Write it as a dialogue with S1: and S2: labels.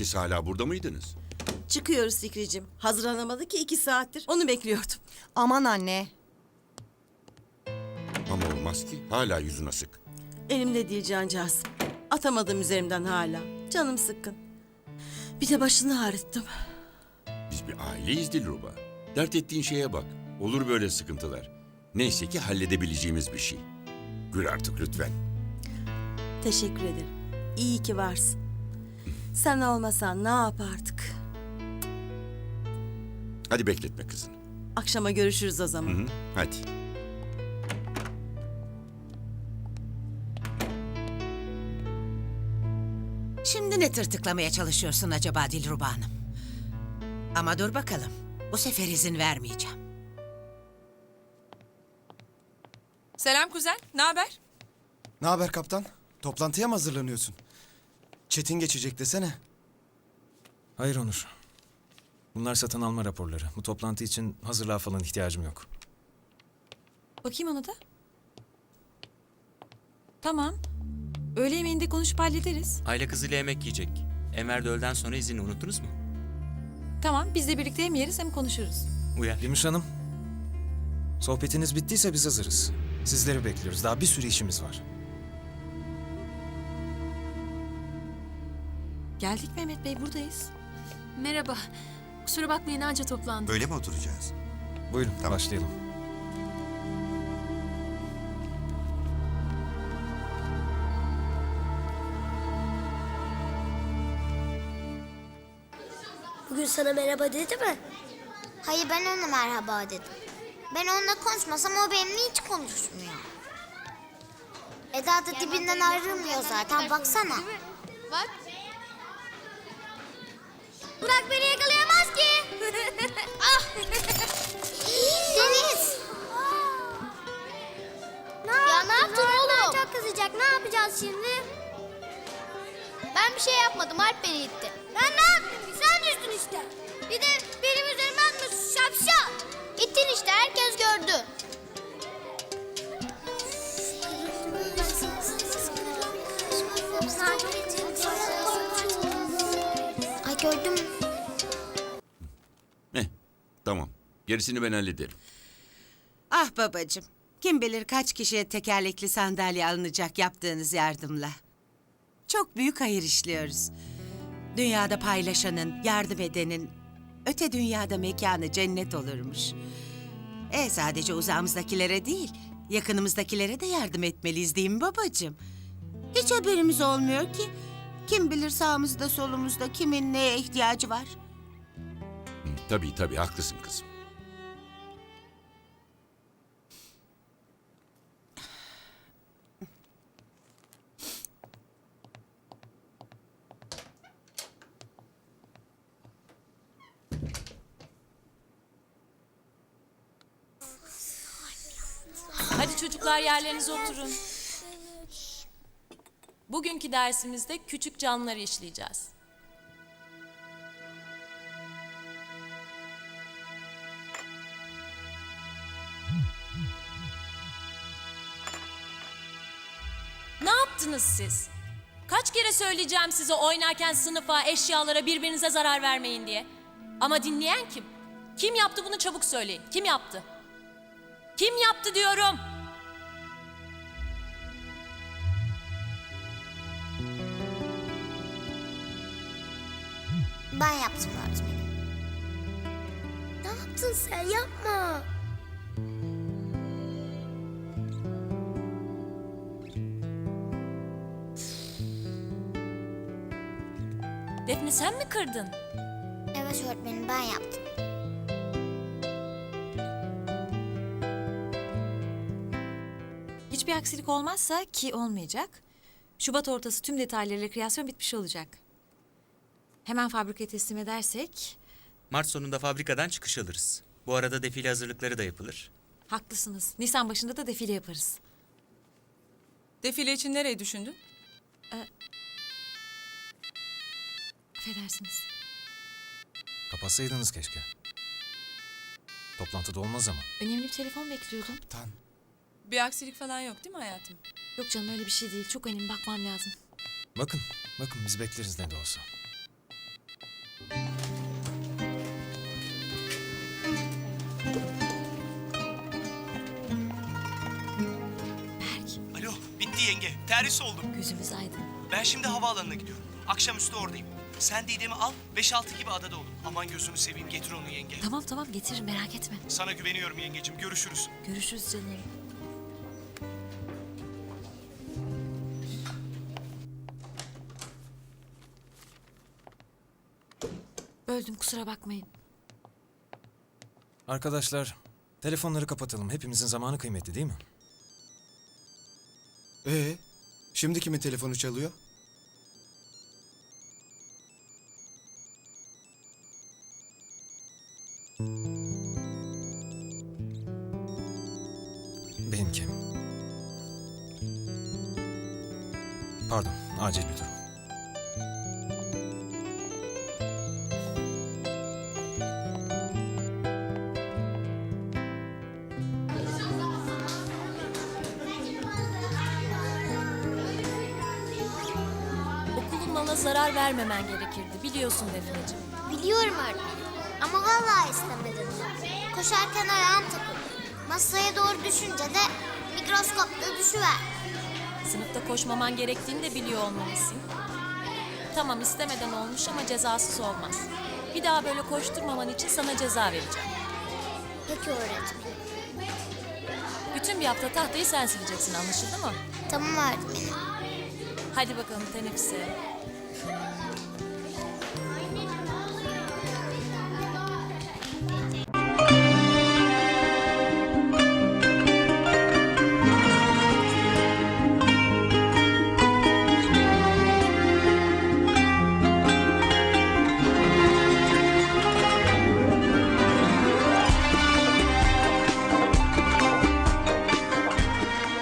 S1: Siz hala burada mıydınız?
S2: Çıkıyoruz Fikricim. Hazırlanamadı ki iki saattir. Onu bekliyordum.
S3: Aman anne.
S1: Ama olmaz ki. Hala yüzün asık.
S2: Elimde değil cancağız. Atamadım üzerimden hala. Canım sıkkın. Bir de başını ağrıttım.
S1: Biz bir aileyiz Dilruba. Dert ettiğin şeye bak. Olur böyle sıkıntılar. Neyse ki halledebileceğimiz bir şey. Gül artık lütfen.
S2: Teşekkür ederim. İyi ki varsın. Sen olmasan ne yapardık?
S1: Hadi bekletme kızını.
S2: Akşama görüşürüz o zaman.
S1: Hı, hadi.
S4: Şimdi ne tırtıklamaya çalışıyorsun acaba Dilruba Hanım? Ama dur bakalım. Bu sefer izin vermeyeceğim.
S5: Selam kuzen, ne haber?
S6: Ne haber kaptan? Toplantıya mı hazırlanıyorsun? Çetin geçecek desene.
S7: Hayır Onur. Bunlar satın alma raporları. Bu toplantı için hazırlığa falan ihtiyacım yok.
S5: Bakayım ona da. Tamam. Öğle yemeğinde konuşup hallederiz.
S8: Aile kızıyla yemek yiyecek. Enver de öğleden sonra izni unuttunuz mu?
S5: Tamam, biz de birlikte hem yeriz hem konuşuruz.
S8: Uyar.
S7: Gümüş Hanım. Sohbetiniz bittiyse biz hazırız. Sizleri bekliyoruz. Daha bir sürü işimiz var.
S5: Geldik Mehmet Bey, buradayız.
S9: Merhaba. Kusura bakmayın anca toplandık.
S10: Böyle mi oturacağız?
S7: Buyurun başlayalım.
S11: Bugün sana merhaba dedi mi? Hayır ben ona merhaba dedim. Ben onunla konuşmasam o benimle hiç konuşmuyor. Eda da dibinden ayrılmıyor zaten baksana. Bak. Burak beni yakalayamaz ki. ah. Deniz. ya ne yaptın oğlum? Çok kızacak. Ne yapacağız şimdi? Ben bir şey yapmadım. Alp beni itti. Ben ne yaptım? Sen düştün işte. Bir de benim üzerime atmışsın şapşal. İttin işte. Herkes gördü. Ay gördüm.
S1: Heh, Gerisini ben hallederim.
S4: Ah babacığım. Kim bilir kaç kişiye tekerlekli sandalye alınacak yaptığınız yardımla. Çok büyük hayır işliyoruz. Dünyada paylaşanın, yardım edenin, öte dünyada mekanı cennet olurmuş. E sadece uzağımızdakilere değil, yakınımızdakilere de yardım etmeliyiz değil mi babacığım? Hiç haberimiz olmuyor ki. Kim bilir sağımızda solumuzda kimin neye ihtiyacı var?
S1: Tabii tabii haklısın kızım.
S9: Çocuklar yerlerinize oturun. Bugünkü dersimizde küçük canlıları işleyeceğiz. Ne yaptınız siz? Kaç kere söyleyeceğim size oynarken sınıfa, eşyalara birbirinize zarar vermeyin diye. Ama dinleyen kim? Kim yaptı bunu çabuk söyleyin. Kim yaptı? Kim yaptı diyorum?
S11: Ben yaptım öğretmenim. Ne yaptın sen? Yapma.
S9: Defne sen mi kırdın?
S11: Evet öğretmenim ben yaptım.
S5: Hiçbir aksilik olmazsa ki olmayacak. Şubat ortası tüm detaylarıyla kreasyon bitmiş olacak. Hemen fabrikaya teslim edersek
S8: Mart sonunda fabrikadan çıkış alırız. Bu arada defile hazırlıkları da yapılır.
S5: haklısınız. Nisan başında da defile yaparız. Defile için nereyi düşündün? Affedersiniz.
S7: Kapatsaydınız keşke. Toplantıda olmaz ama.
S5: Önemli bir telefon bekliyordum.
S6: Tan.
S5: Bir aksilik falan yok değil mi hayatım? Yok canım öyle bir şey değil. Çok önemli bakmam lazım.
S7: Bakın, bakın biz bekleriz ne de olsa.
S3: Yenge. Terhis oldum.
S5: gözümüz aydın.
S3: Ben şimdi havaalanına gidiyorum. Akşamüstü oradayım. Sen Didem'i al, 5-6 gibi adada olun. Aman gözünü seveyim, getir onu yenge.
S5: Tamam tamam getiririm merak etme.
S3: Sana güveniyorum yengecim, görüşürüz.
S5: Görüşürüz canım. Böldüm kusura bakmayın.
S7: Arkadaşlar, telefonları kapatalım. Hepimizin zamanı kıymetli değil mi?
S6: Ee, şimdi kimin telefonu çalıyor?
S7: Benimki. Pardon, acil bir durum.
S9: Bana zarar vermemen gerekirdi. Biliyorsun Defneciğim.
S11: Biliyorum öğretmenim. Ama vallahi istemedim. Koşarken ayağım takıldı. Masaya doğru düşünce de mikroskopta düşüver.
S9: Sınıfta koşmaman gerektiğini de biliyor olmalısın. Tamam istemeden olmuş ama cezasız olmaz. Bir daha böyle koşturmaman için sana ceza vereceğim.
S11: Peki öğretmenim.
S9: Bütün bir hafta tahtayı sen sileceksin anlaşıldı mı?
S11: Tamam öğretmenim.
S9: Hadi bakalım teneffüse. Yeah.